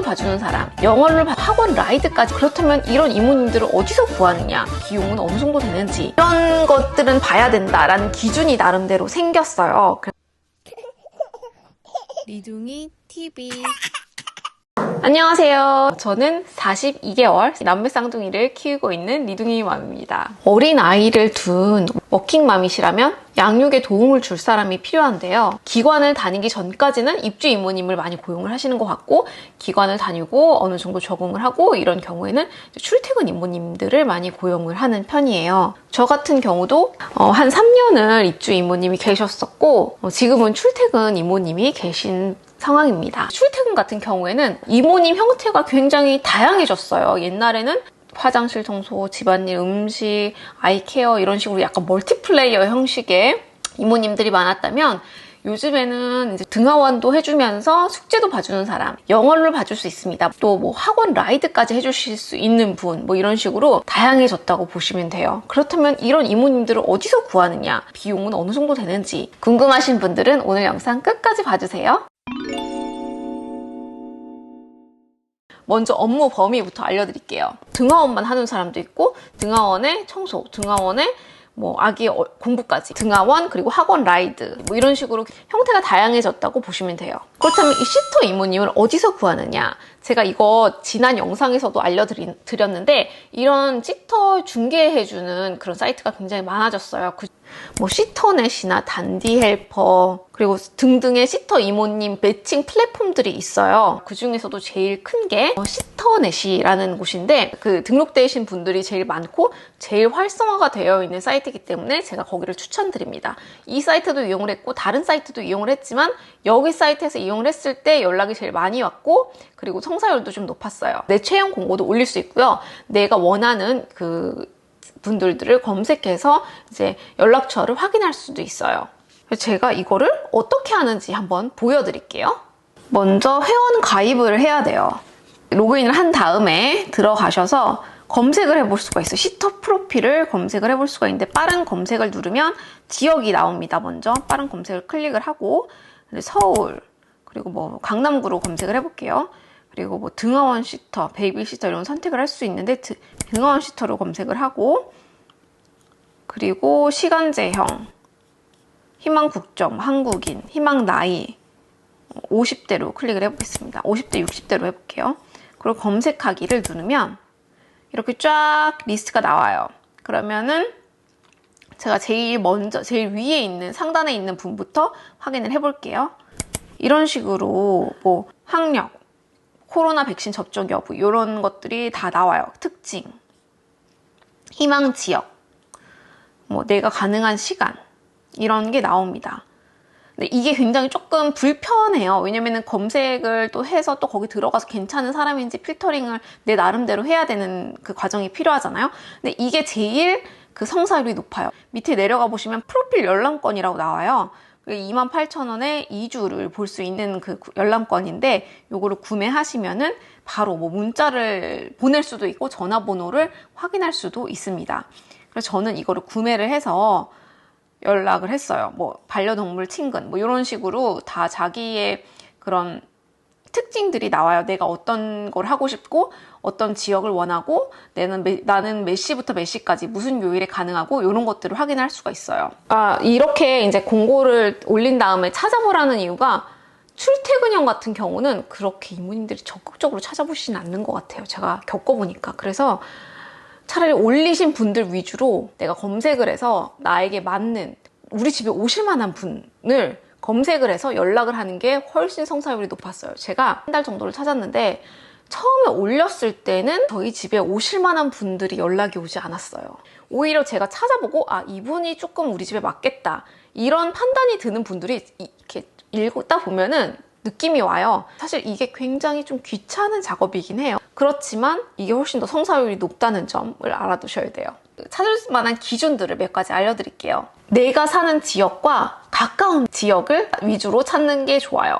숙제도 봐주는 사람, 영어를 봐- 학원 라이드까지 그렇다면 이런 이모님들을 어디서 구하느냐, 비용은 어느 정도 되는지. 이런 것들은 봐야 된다라는 기준이 나름대로 생겼어요. 리둥이 TV 안녕하세요. 저는 42개월 남매 쌍둥이를 키우고 있는 리둥이 맘입니다. 어린 아이를 둔 워킹맘이시라면 양육에 도움을 줄 사람이 필요한데요. 기관을 다니기 전까지는 입주 이모님을 많이 고용을 하시는 것 같고 기관을 다니고 어느 정도 적응을 하고 이런 경우에는 출퇴근 이모님들을 많이 고용을 하는 편이에요. 저 같은 경우도 어, 한 3년을 입주 이모님이 계셨었고 어, 지금은 출퇴근 이모님이 계신 상황입니다. 출퇴근 같은 경우에는 이모님 형태가 굉장히 다양해졌어요. 옛날에는 화장실 청소, 집안일, 음식, 아이케어 이런 식으로 약간 멀티플레이어 형식의 이모님들이 많았다면 요즘에는 이제 등하원도 해주면서 숙제도 봐주는 사람, 영어를 봐줄 수 있습니다. 또 뭐 학원 라이드까지 해주실 수 있는 분, 뭐 이런 식으로 다양해졌다고 보시면 돼요. 그렇다면 이런 이모님들을 어디서 구하느냐, 비용은 어느 정도 되는지 궁금하신 분들은 오늘 영상 끝까지 봐주세요. 먼저 업무 범위부터 알려드릴게요. 등하원만 하는 사람도 있고 등하원에 청소, 등하원에 뭐 아기 어- 공부까지 등하원 그리고 학원 라이드 뭐 이런 식으로 형태가 다양해졌다고 보시면 돼요. 그렇다면 이 시터 이모님을 어디서 구하느냐? 제가 이거 지난 영상에서도 알려드렸는데 이런 시터 중개해주는 그런 사이트가 굉장히 많아졌어요. 그- 뭐 시터넷이나 단디 헬퍼 그리고 등등의 시터 이모님 매칭 플랫폼들이 있어요. 그 중에서도 제일 큰 게 시터넷이라는 곳인데 그 등록되신 분들이 제일 많고 제일 활성화가 되어 있는 사이트이기 때문에 제가 거기를 추천드립니다. 이 사이트도 이용을 했고 다른 사이트도 이용을 했지만 여기 사이트에서 이용을 했을 때 연락이 제일 많이 왔고 그리고 성사율도 좀 높았어요. 내 채용 공고도 올릴 수 있고요. 내가 원하는 그 분들을 검색해서 이제 연락처를 확인할 수도 있어요. 제가 이거를 어떻게 하는지 한번 보여드릴게요. 먼저 회원 가입을 해야 돼요. 로그인을 한 다음에 들어가셔서 검색을 해볼 수가 있어요. 시터 프로필을 검색을 해볼 수가 있는데 빠른 검색을 누르면 지역이 나옵니다. 먼저 빠른 검색을 클릭을 하고 서울 그리고 뭐 강남구로 검색을 해볼게요. 그리고 뭐 등하원 시터, 베이비 시터 이런 선택을 할 수 있는데 드- 등하원 시터로 검색을 하고 그리고 시간제형, 희망 국적, 한국인, 희망 나이 50대로 클릭을 해보겠습니다. 50대, 60대로 해볼게요. 그리고 검색하기를 누르면 이렇게 쫙 리스트가 나와요. 그러면은 제가 제일 먼저, 제일 위에 있는 상단에 있는 분부터 확인을 해볼게요. 이런 식으로 뭐 학력, 코로나 백신 접종 여부 이런 것들이 다 나와요. 특징, 희망 지역, 뭐 내가 가능한 시간 이런 게 나옵니다. 근데 이게 굉장히 조금 불편해요. 왜냐면은 검색을 또 해서 또 거기 들어가서 괜찮은 사람인지 필터링을 내 나름대로 해야 되는 그 과정이 필요하잖아요. 근데 이게 제일 그 성사율이 높아요. 밑에 내려가 보시면 프로필 열람권이라고 나와요. 28,000원에 2주를 볼 수 있는 그 열람권인데 요거를 구매하시면은 바로 뭐 문자를 보낼 수도 있고 전화번호를 확인할 수도 있습니다. 그래서 저는 이거를 구매를 해서 연락을 했어요. 뭐 반려동물 친근 뭐 이런 식으로 다 자기의 그런 특징들이 나와요. 내가 어떤 걸 하고 싶고 어떤 지역을 원하고 나는 몇, 나는 몇 시부터 몇 시까지 무슨 요일에 가능하고 이런 것들을 확인할 수가 있어요. 아 이렇게 이제 공고를 올린 다음에 찾아보라는 이유가 출퇴근형 같은 경우는 그렇게 이모님들이 적극적으로 찾아보시진 않는 것 같아요. 제가 겪어보니까 그래서 차라리 올리신 분들 위주로 내가 검색을 해서 나에게 맞는 우리 집에 오실 만한 분을 검색을 해서 연락을 하는 게 훨씬 성사율이 높았어요. 제가 한 달 정도를 찾았는데 처음에 올렸을 때는 저희 집에 오실 만한 분들이 연락이 오지 않았어요. 오히려 제가 찾아보고 아 이분이 조금 우리 집에 맞겠다 이런 판단이 드는 분들이 이렇게 읽다 보면은 느낌이 와요. 사실 이게 굉장히 좀 귀찮은 작업이긴 해요. 그렇지만 이게 훨씬 더 성사율이 높다는 점을 알아두셔야 돼요. 찾을 만한 기준들을 몇 가지 알려드릴게요. 내가 사는 지역과 가까운 지역을 위주로 찾는 게 좋아요.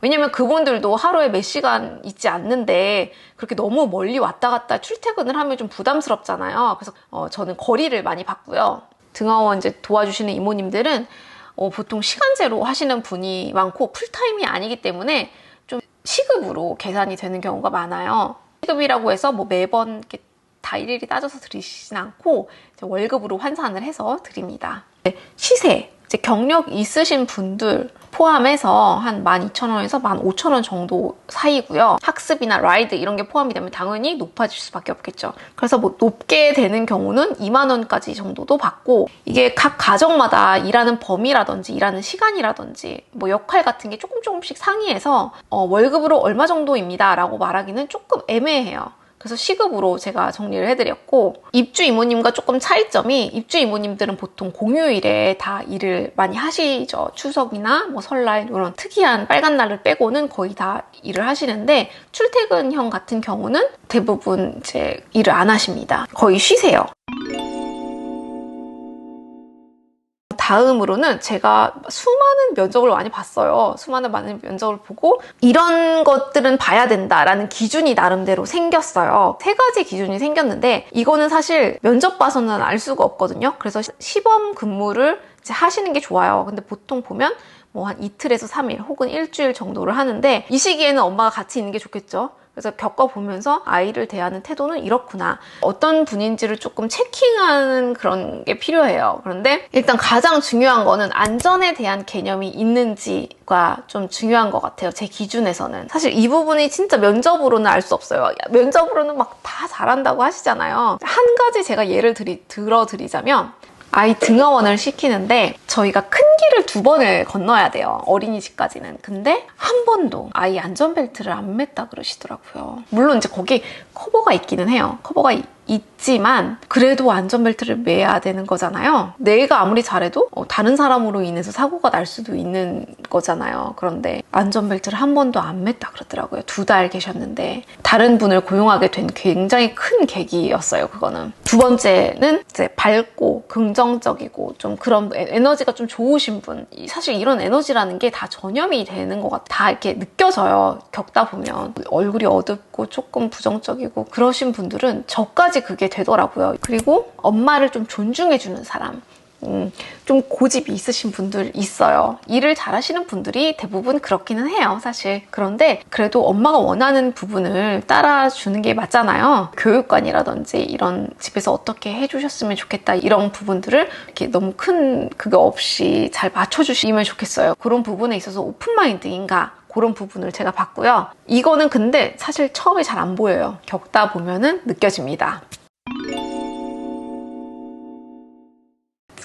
왜냐면 그분들도 하루에 몇 시간 있지 않는데 그렇게 너무 멀리 왔다 갔다 출퇴근을 하면 좀 부담스럽잖아요. 그래서 어, 저는 거리를 많이 봤고요. 등하원 이제 도와주시는 이모님들은 어, 보통 시간제로 하시는 분이 많고 풀타임이 아니기 때문에 좀 시급으로 계산이 되는 경우가 많아요. 시급이라고 해서 뭐 매번 이렇게 다 일일이 따져서 드리진 않고 월급으로 환산을 해서 드립니다. 네, 시세, 경력 있으신 분들 포함해서 한 12,000원에서 15,000원 정도 사이고요. 학습이나 라이드 이런 게 포함이 되면 당연히 높아질 수밖에 없겠죠. 그래서 뭐 높게 되는 경우는 2만 원까지 정도도 받고 이게 각 가정마다 일하는 범위라든지 일하는 시간이라든지 뭐 역할 같은 게 조금 조금씩 상이해서 어, 월급으로 얼마 정도입니다 라고 말하기는 조금 애매해요. 그래서 시급으로 제가 정리를 해드렸고 입주 이모님과 조금 차이점이 입주 이모님들은 보통 공휴일에 다 일을 많이 하시죠. 추석이나 뭐 설날 이런 특이한 빨간 날을 빼고는 거의 다 일을 하시는데 출퇴근형 같은 경우는 대부분 이제 일을 안 하십니다. 거의 쉬세요. 다음으로는 제가 수많은 면접을 많이 봤어요. 수많은 많은 면접을 보고 이런 것들은 봐야 된다라는 기준이 나름대로 생겼어요. 세 가지 기준이 생겼는데 이거는 사실 면접 봐서는 알 수가 없거든요. 그래서 시범 근무를 하시는 게 좋아요. 근데 보통 보면 뭐 한 이틀에서 3일 혹은 일주일 정도를 하는데 이 시기에는 엄마가 같이 있는 게 좋겠죠. 그래서 겪어보면서 아이를 대하는 태도는 이렇구나. 어떤 분인지를 조금 체킹하는 그런 게 필요해요. 그런데 일단 가장 중요한 거는 안전에 대한 개념이 있는지가 좀 중요한 것 같아요. 제 기준에서는. 사실 이 부분이 진짜 면접으로는 알 수 없어요. 면접으로는 막 다 잘한다고 하시잖아요. 한 가지 제가 예를 들이, 들어드리자면 아이 등하원을 시키는데 저희가 큰 길을 두 번을 건너야 돼요. 어린이집까지는. 근데 한 번도 아이 안전벨트를 안 맸다 그러시더라고요. 물론 이제 거기 커버가 있기는 해요. 커버가 있지만 그래도 안전벨트를 매야 되는 거잖아요. 내가 아무리 잘해도 어, 다른 사람으로 인해서 사고가 날 수도 있는 거잖아요. 그런데 안전벨트를 한 번도 안 맸다 그러더라고요. 두 달 계셨는데 다른 분을 고용하게 된 굉장히 큰 계기였어요. 그거는 두 번째는 이제 밝고 긍정적이고 좀 그런 에너지가 좀 좋으신 분 사실 이런 에너지라는 게 다 전염이 되는 것 같아. 다 이렇게 느껴져요. 겪다 보면 얼굴이 어둡고 조금 부정적이고 그러신 분들은 저까지 끝까지 그게 되더라고요. 그리고 엄마를 좀 존중해주는 사람. 음, 좀 고집이 있으신 분들 있어요. 일을 잘하시는 분들이 대부분 그렇기는 해요, 사실. 그런데 그래도 엄마가 원하는 부분을 따라주는 게 맞잖아요. 교육관이라든지 이런 집에서 어떻게 해주셨으면 좋겠다 이런 부분들을 이렇게 너무 큰 그거 없이 잘 맞춰주시면 좋겠어요. 그런 부분에 있어서 오픈마인드인가 그런 부분을 제가 봤고요. 이거는 근데 사실 처음에 잘 안 보여요. 겪다 보면은 느껴집니다.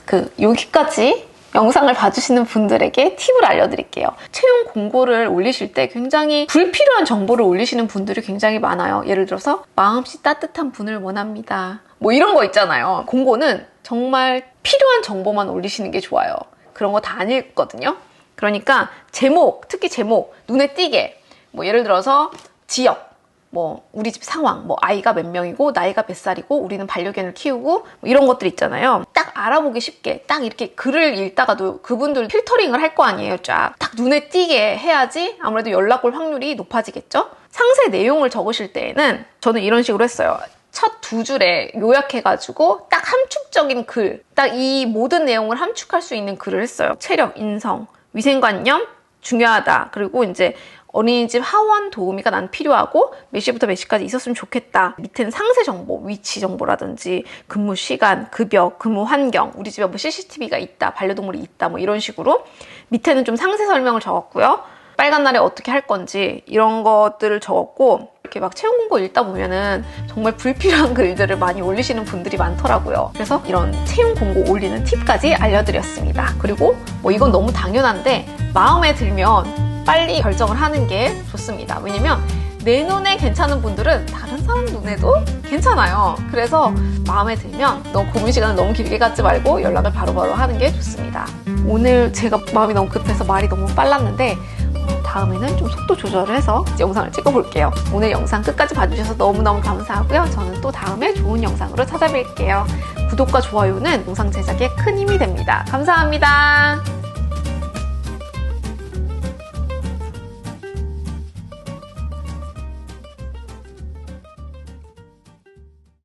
그 여기까지 영상을 봐주시는 분들에게 팁을 알려드릴게요. 채용 공고를 올리실 때 굉장히 불필요한 정보를 올리시는 분들이 굉장히 많아요. 예를 들어서 마음씨 따뜻한 분을 원합니다. 뭐 이런 거 있잖아요. 공고는 정말 필요한 정보만 올리시는 게 좋아요. 그런 거 다 안 읽거든요. 그러니까 제목, 특히 제목, 눈에 띄게 뭐 예를 들어서 지역, 뭐 우리 집 상황, 뭐 아이가 몇 명이고 나이가 몇 살이고 우리는 반려견을 키우고 뭐 이런 것들 있잖아요. 딱 알아보기 쉽게 딱 이렇게 글을 읽다가도 그분들 필터링을 할 거 아니에요. 쫙 딱 눈에 띄게 해야지 아무래도 연락 올 확률이 높아지겠죠. 상세 내용을 적으실 때에는 저는 이런 식으로 했어요. 첫두 줄에 요약해가지고 딱 함축적인 글, 딱 이 모든 내용을 함축할 수 있는 글을 했어요. 체력, 인성, 위생관념 중요하다. 그리고 이제 어린이집 하원 도우미가 난 필요하고 몇 시부터 몇 시까지 있었으면 좋겠다. 밑에는 상세 정보, 위치 정보라든지 근무 시간, 급여, 근무 환경, 우리 집에 뭐 CCTV가 있다, 반려동물이 있다, 뭐 이런 식으로 밑에는 좀 상세 설명을 적었고요. 빨간 날에 어떻게 할 건지 이런 것들을 적었고 이렇게 막 채용 공고 읽다 보면은 정말 불필요한 글들을 많이 올리시는 분들이 많더라고요. 그래서 이런 채용 공고 올리는 팁까지 알려드렸습니다. 그리고 뭐 이건 너무 당연한데 마음에 들면 빨리 결정을 하는 게 좋습니다. 왜냐면 내 눈에 괜찮은 분들은 다른 사람 눈에도 괜찮아요. 그래서 마음에 들면 너무 고민 시간을 너무 길게 갖지 말고 연락을 바로바로 바로 하는 게 좋습니다. 오늘 제가 마음이 너무 급해서 말이 너무 빨랐는데 다음에는 좀 속도 조절을 해서 영상을 찍어볼게요. 오늘 영상 끝까지 봐주셔서 너무너무 감사하고요. 저는 또 다음에 좋은 영상으로 찾아뵐게요. 구독과 좋아요는 영상 제작에 큰 힘이 됩니다. 감사합니다.